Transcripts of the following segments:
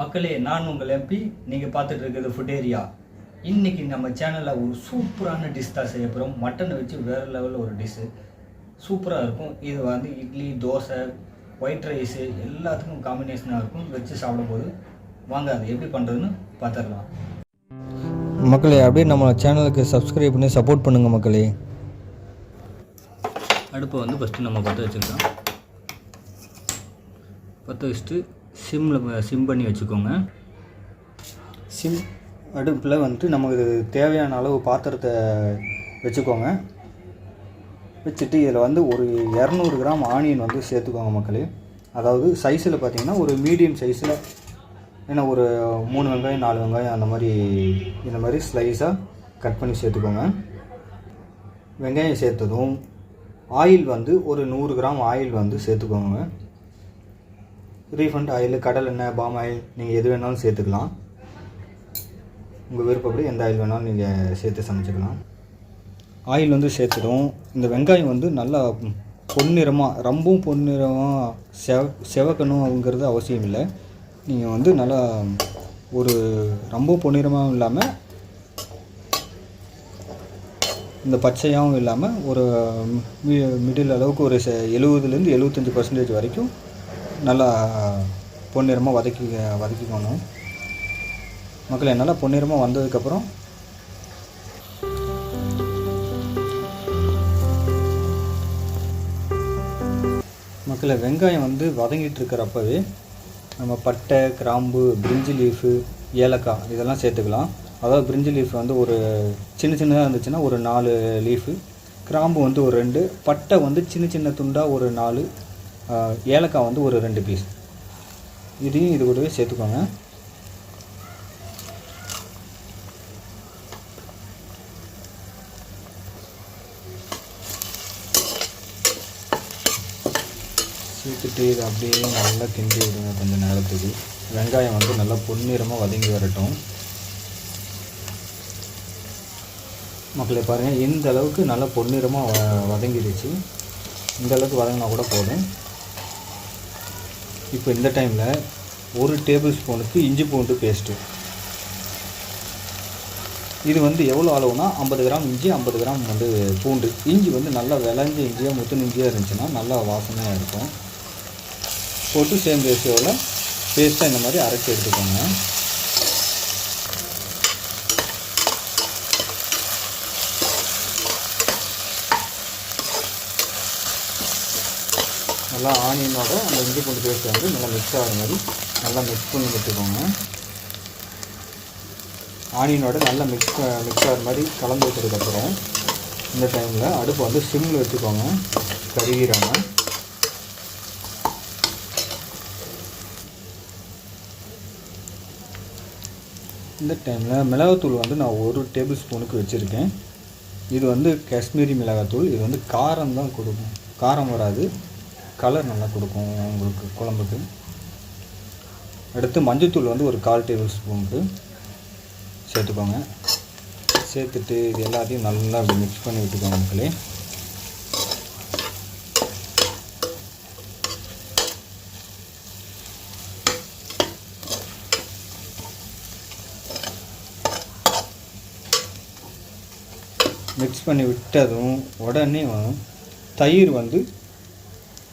மக்களே நான் உங்கள் எம்பி நீங்கள் பார்த்துட்டு இருக்கிறது ஃபுட் ஏரியா இன்றைக்கி நம்ம சேனலில் ஒரு சூப்பரான டிஷ் தான் செய்ய போகிறோம் மட்டனை வச்சு வேறு லெவலில் ஒரு டிஷ்ஷு சூப்பராக இருக்கும். இது வந்து இட்லி தோசை ஒயிட் ரைஸு எல்லாத்துக்கும் காம்பினேஷனாக இருக்கும். வச்சு சாப்பிடும்போது வாங்க அது எப்படி பண்ணுறதுன்னு பார்த்துடலாம். மக்களே அப்படியே நம்ம சேனலுக்கு சப்ஸ்கிரைப் பண்ணி சப்போர்ட் பண்ணுங்கள் மக்களே. அடுப்பை வந்து ஃபஸ்ட்டு நம்ம பற்ற வச்சுக்கலாம். பற்ற வச்சுட்டு சிம்மில் சிம் பண்ணி வச்சுக்கோங்க. சிம் அடுப்பில் வந்துட்டு நமக்கு தேவையான அளவு பாத்திரத்தை வச்சுக்கோங்க. வச்சுட்டு இதில் வந்து ஒரு இரநூறு கிராம் ஆனியன் வந்து சேர்த்துக்கோங்க மக்களே. அதாவது சைஸில் பார்த்தீங்கன்னா ஒரு மீடியம் சைஸில் ஏன்னா ஒரு மூணு வெங்காயம் நாலு வெங்காயம் அந்த மாதிரி இந்த மாதிரி ஸ்லைஸாக கட் பண்ணி சேர்த்துக்கோங்க. வெங்காயம் சேர்த்ததும் ஆயில் வந்து ஒரு நூறு கிராம் ஆயில் வந்து சேர்த்துக்கோங்க. ரீஃபண்ட் ஆயில் கடல் எண்ணெய் பாம் ஆயில் நீங்கள் எது வேணாலும் சேர்த்துக்கலாம். உங்கள் விருப்பப்படி எந்த ஆயில் வேணாலும் நீங்கள் சேர்த்து சமைச்சிக்கலாம். ஆயில் வந்து சேர்த்துடும். இந்த வெங்காயம் வந்து நல்லா பொன்னிறமாக ரொம்பவும் பொன்னிறமாக செவ செவக்கணுங்கிறது அவசியம் இல்லை. நீங்கள் வந்து நல்லா ஒரு ரொம்ப பொன்னிறமாகவும் இல்லாமல் இந்த பச்சையாகவும் இல்லாமல் ஒரு மிடில் அளவுக்கு ஒரு செ எழுபதுலேருந்து எழுபத்தஞ்சி பர்சன்டேஜ் வரைக்கும் நல்லா பொன்னிறமாக வதக்கி வதக்கிக்கணும். மக்களை நல்லா பொன்னிறமாக வந்ததுக்கப்புறம் மக்களை வெங்காயம் வந்து வதங்கிட்டு இருக்கிறப்பவே நம்ம பட்டை கிராம்பு பிரிஞ்சி லீஃபு ஏலக்காய் இதெல்லாம் சேர்த்துக்கலாம். அதாவது பிரிஞ்சி லீஃப் வந்து ஒரு சின்ன சின்னதாக இருந்துச்சுன்னா ஒரு நாலு லீஃபு கிராம்பு வந்து ஒரு ரெண்டு பட்டை வந்து சின்ன சின்ன துண்டாக ஒரு நாலு ஏலக்காய் வந்து ஒரு ரெண்டு பீஸ் இதையும் இது கூடவே சேர்த்துக்கோங்க. சேர்த்துட்டு இதை அப்படியே நல்லா கிண்டி விடுங்க கொஞ்சம் நேரத்துக்கு. வெங்காயம் வந்து நல்லா பொன்னிறமாக வதங்கி வரட்டும். மக்களே பாருங்கள் இந்த அளவுக்கு நல்லா பொன்னிறமாக வ வதங்கிடுச்சு. இந்த அளவுக்கு வதங்கினா கூட போதும். இப்போ இந்த டைமில் ஒரு டேபிள் ஸ்பூனுக்கு இஞ்சி பூண்டு பேஸ்ட்டு இது வந்து எவ்வளோ அளவுனா ஐம்பது கிராம் இஞ்சி ஐம்பது கிராம் வந்து பூண்டு. இஞ்சி வந்து நல்லா விளைஞ்ச இஞ்சியாக முத்துன இஞ்சியாக இருந்துச்சுன்னா நல்லா வாசனையாக இருக்கும். போட்டு சேம் ரேஷியோவில் பேஸ்ட்டாக இந்த மாதிரி அரைச்சி எடுத்துக்கோங்க. நல்லா ஆனியனோட அந்த இஞ்சி பூண்டு பேஸ்ட் வந்து நல்லா மிக்ஸ் ஆகிற மாதிரி நல்லா மிக்ஸ் பண்ணி விட்டுக்கோங்க ஆனியனோட நல்லா மிக்ஸ் மிக்ஸ் ஆகிற மாதிரி கலந்து வச்சதுக்கப்புறம் இந்த டைமில் அடுப்பை வந்து சிம்மில் வச்சுக்கோங்க. கருகிறாங்க இந்த டைமில் மிளகாத்தூள் வந்து நான் ஒரு டேபிள் ஸ்பூனுக்கு வச்சுருக்கேன். இது வந்து காஷ்மீரி மிளகாத்தூள் இது வந்து காரம் தான் கொடுக்கும். காரம் வராது. கலர் நல்லா கொடுக்கும் உங்களுக்கு குழம்புக்கு. அடுத்து மஞ்சள்தூள் வந்து ஒரு கால் டேபிள் ஸ்பூனுக்கு சேர்த்துக்கோங்க. சேர்த்துட்டு இது எல்லாத்தையும் நல்லா அப்படி மிக்ஸ் பண்ணி விட்டுக்கோங்க மக்களே. மிக்ஸ் பண்ணி விட்டதும் உடனே தயிர் வந்து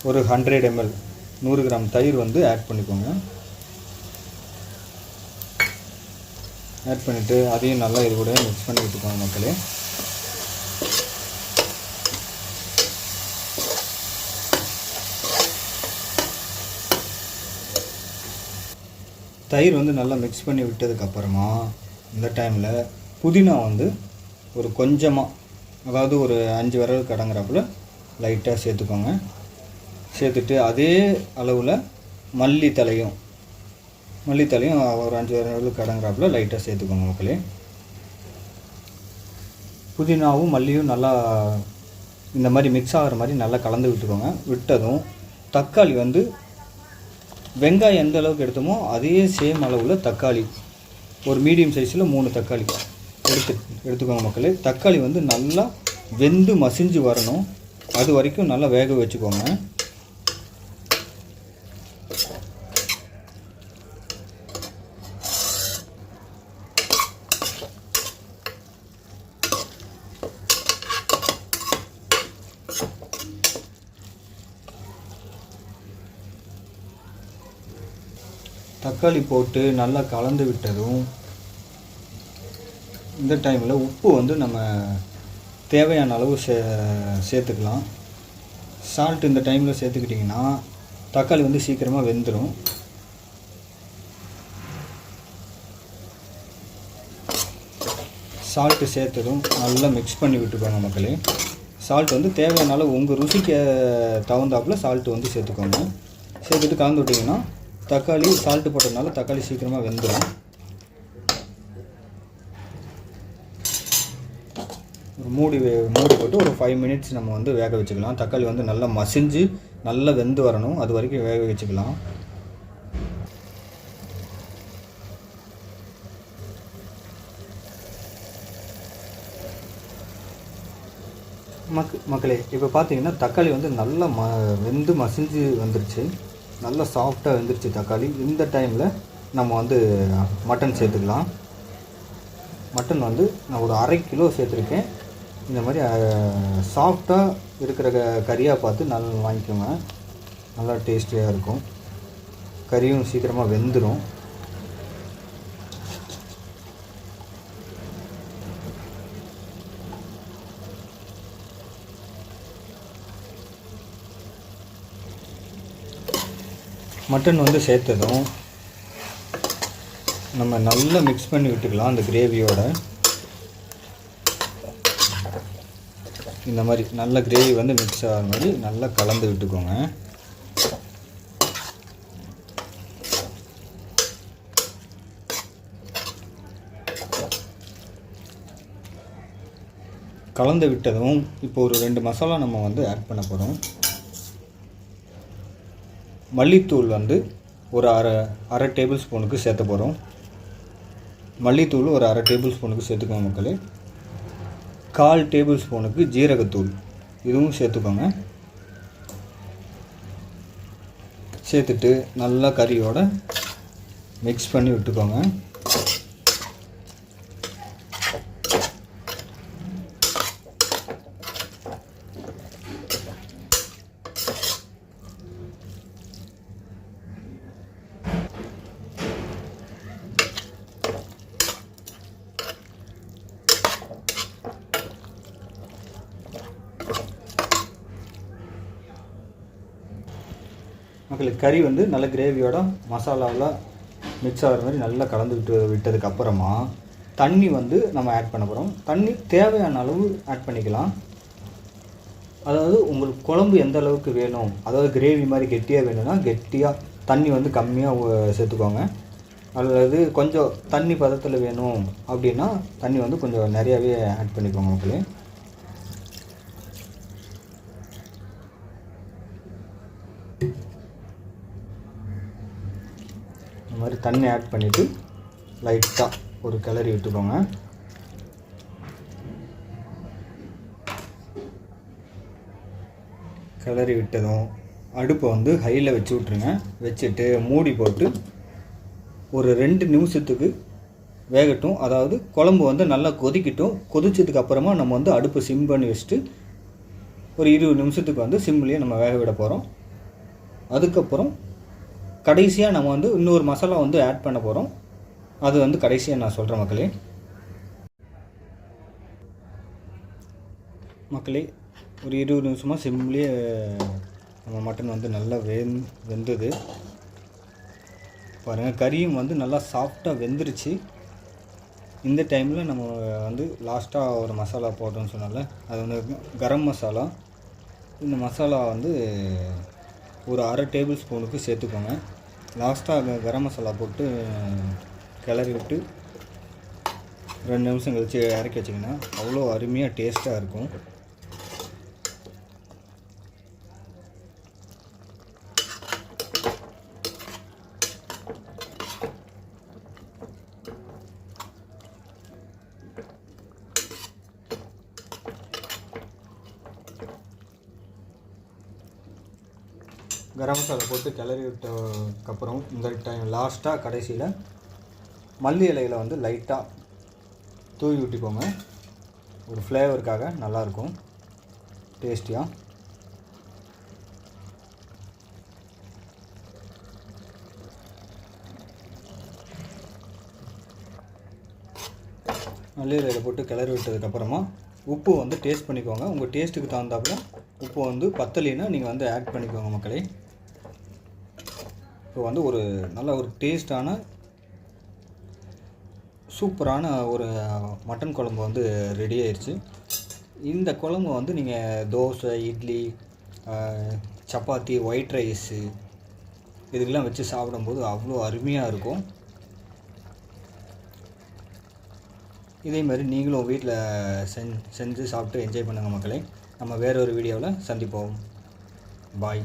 ஒரு ஹண்ட்ரட் எம்எல் நூறு கிராம் தயிர் வந்து ஆட் பண்ணிக்கோங்க. ஆட் பண்ணிவிட்டு அதையும் நல்லா இது கூட மிக்ஸ் பண்ணி விட்டுக்கோங்க மக்களே. தயிர் வந்து நல்லா மிக்ஸ் பண்ணி விட்டதுக்கப்புறமா இந்த டைமில் புதினா வந்து ஒரு கொஞ்சமாக அதாவது ஒரு அஞ்சு விரல் கடங்குறாப்புல லைட்டாக சேர்த்துக்கோங்க. சேர்த்துட்டு அதே அளவில் மல்லித்தலையும் மல்லித்தலையும் ஒரு அஞ்சு விரல் கடங்குறாப்புல லைட்டாக சேர்த்துக்கோங்க மக்களே. புதினாவும் மல்லியும் நல்லா இந்த மாதிரி மிக்ஸ் ஆகிற மாதிரி நல்லா கலந்து விட்டுக்கோங்க. விட்டதும் தக்காளி வந்து வெங்காயம் எந்த அளவுக்கு எடுத்தோமோ அதே சேம் அளவில் தக்காளி ஒரு மீடியம் சைஸில் மூணு தக்காளி எடுத்து எடுத்துக்கோங்க மக்களே. தக்காளி வந்து நல்லா வெந்து மசிஞ்சு வரணும். அது வரைக்கும் நல்லா வேக வச்சுக்கோங்க. தக்காளி போட்டு நல்லா கலந்து விட்டதும் இந்த டைமில் உப்பு வந்து நம்ம தேவையான அளவு சே சேர்த்துக்கலாம். சால்ட் இந்த டைமில் சேர்த்துக்கிட்டிங்கன்னா தக்காளி வந்து சீக்கிரமாக வெந்துடும் சால்ட்டு சேர்த்ததும் நல்லா மிக்ஸ் பண்ணி விட்டுப்பாங்க மக்களே. சால்ட் வந்து தேவையான அளவு உங்கள் ருசிக்கு தகுந்தாப்புல சால்ட்டு வந்து சேர்த்துக்கோங்க. சேர்த்துட்டு கலந்து விட்டிங்கன்னா தக்காளி சால்ட்டு போட்டதுனால தக்காளி சீக்கிரமாக வெந்துடும் ஒரு மூடி வே- மூடி போட்டு ஒரு ஃபைவ் மினிட்ஸ் நம்ம வந்து வேக வச்சுக்கலாம். தக்காளி வந்து நல்லா மசிஞ்சு நல்லா வெந்து வரணும். அது வரைக்கும் வேக வச்சுக்கலாம். மக் மக்களே இப்போ பார்த்தீங்கன்னா தக்காளி வந்து நல்லா ம வெந்து மசிஞ்சு வந்துருச்சு. நல்லா சாஃப்டாக வெந்துருச்சு தக்காளி. இந்த டைமில் நம்ம வந்து மட்டன் சேர்த்துக்கலாம். மட்டன் வந்து நான் ஒரு அரை கிலோ சேர்த்துருக்கேன். இந்த மாதிரி சாஃப்டாக இருக்கிற க கறியாக பார்த்து நல்லா வாங்கிக்கோங்க. நல்லா டேஸ்டியாக இருக்கும். கறியும் சீக்கிரமாக வெந்துடும் மட்டன் வந்து சேர்த்ததும் நம்ம நல்லா மிக்ஸ் பண்ணி விட்டுக்கலாம் அந்த கிரேவியோட இந்த மாதிரி நல்ல கிரேவி வந்து மிக்ஸ் ஆகிற மாதிரி நல்லா கலந்து விட்டுக்கோங்க. கலந்து விட்டதும் இப்போ ஒரு ரெண்டு மசாலா நம்ம வந்து ஆட் பண்ண போகிறோம் மல்லித்தூள் வந்து ஒரு அரை அரை டேபிள் ஸ்பூனுக்கு சேர்த்த போகிறோம் மல்லித்தூள் ஒரு அரை டேபிள் ஸ்பூனுக்கு சேர்த்துக்கோங்க மக்களே. கால் டேபிள் ஸ்பூனுக்கு ஜீரகத்தூள் இதுவும் சேர்த்துக்கோங்க. சேர்த்துட்டு நல்லா கறியோட மிக்ஸ் பண்ணி விட்டுக்கோங்க. மக்களுக்கு கறி வந்து நல்ல கிரேவியோட மசாலாவில் மிக்ஸ் ஆகிற மாதிரி நல்லா கலந்து விட்டு விட்டதுக்கு அப்புறமா தண்ணி வந்து நம்ம ஆட் பண்ண போகிறோம் தண்ணி தேவையான அளவு ஆட் பண்ணிக்கலாம். அதாவது உங்களுக்கு குழம்பு எந்த அளவுக்கு வேணும் அதாவது கிரேவி மாதிரி கெட்டியாக வேணும்னா கெட்டியாக தண்ணி வந்து கம்மியாக சேர்த்துக்கோங்க. அல்லது கொஞ்சம் தண்ணி பதத்தில் வேணும் அப்படின்னா தண்ணி வந்து கொஞ்சம் நிறையாவே ஆட் பண்ணிக்கோங்க மக்களே. தண்ணி ஆட் பண்ணிவிட்டு லைட்டாக ஒரு கிளறி விட்டுக்கோங்க. கிளறி விட்டதும் அடுப்பை வந்து ஹையில் வச்சு விட்ருங்க வச்சுட்டு மூடி போட்டு ஒரு ரெண்டு நிமிஷத்துக்கு வேகட்டும். அதாவது குழம்பு வந்து நல்லா கொதிக்கட்டும். கொதிச்சதுக்கு அப்புறமா நம்ம வந்து அடுப்பு சிம் பண்ணி வச்சுட்டு ஒரு இருபது நிமிஷத்துக்கு வந்து சிம்லேயே நம்ம வேக விட போகிறோம் அதுக்கப்புறம் கடைசியாக நம்ம வந்து இன்னொரு மசாலா வந்து ஆட் பண்ண போகிறோம் அது வந்து கடைசியாக நான் சொல்கிறேன் மக்களே. மக்களே ஒரு இருபது நிமிஷமாக சிம்லேயே நம்ம மட்டன் வந்து நல்லா வெந் வெந்தது. பாருங்கள் கறியும் வந்து நல்லா சாஃப்டாக வெந்துருச்சு. இந்த டைமில் நம்ம வந்து லாஸ்ட்டாக ஒரு மசாலா போட்டோம்னு சொன்னால அது வந்து கரம் மசாலா. இந்த மசாலா வந்து ஒரு அரை டேபிள் ஸ்பூனுக்கு சேர்த்துக்கோங்க. லாஸ்ட்டாக கரம் மசாலா போட்டு கிளறி விட்டு ரெண்டு நிமிஷம் கழித்து இறக்கி வச்சிங்கன்னா அவ்வளோ அருமையாக டேஸ்ட்டாக இருக்கும். கரம் மசாலா போட்டு கிளறி விட்டதுக்கப்புறம் இந்த டைம் லாஸ்ட்டாக கடைசியில் மல்லி இலையில் வந்து லைட்டாக தூவி விட்டுக்கோங்க ஒரு ஃப்ளேவருக்காக நல்லாயிருக்கும். டேஸ்டியாக மல்லி இலையில் போட்டு கிளறி விட்டதுக்கப்புறமா உப்பு வந்து டேஸ்ட் பண்ணிக்கோங்க. உங்கள் டேஸ்ட்டுக்கு தகுந்தாப்புல உப்பு வந்து பத்தலின்னா நீங்கள் வந்து ஆட் பண்ணிக்கோங்க மக்களை. இப்போ வந்து ஒரு நல்ல ஒரு டேஸ்டான சூப்பரான ஒரு மட்டன் குழம்பு வந்து ரெடி ஆயிடுச்சு இந்த குழம்பு வந்து நீங்கள் தோசை இட்லி சப்பாத்தி ஒயிட் ரைஸு இதுக்கெல்லாம் வச்சு சாப்பிடும்போது அவ்வளோ அருமையாக இருக்கும். இதே மாதிரி நீங்களும் வீட்டில் செஞ் செஞ்சு சாப்பிட்டு என்ஜாய் பண்ணுங்கள் மக்களே. நம்ம வேற ஒரு வீடியோவில் சந்திப்போம். பாய்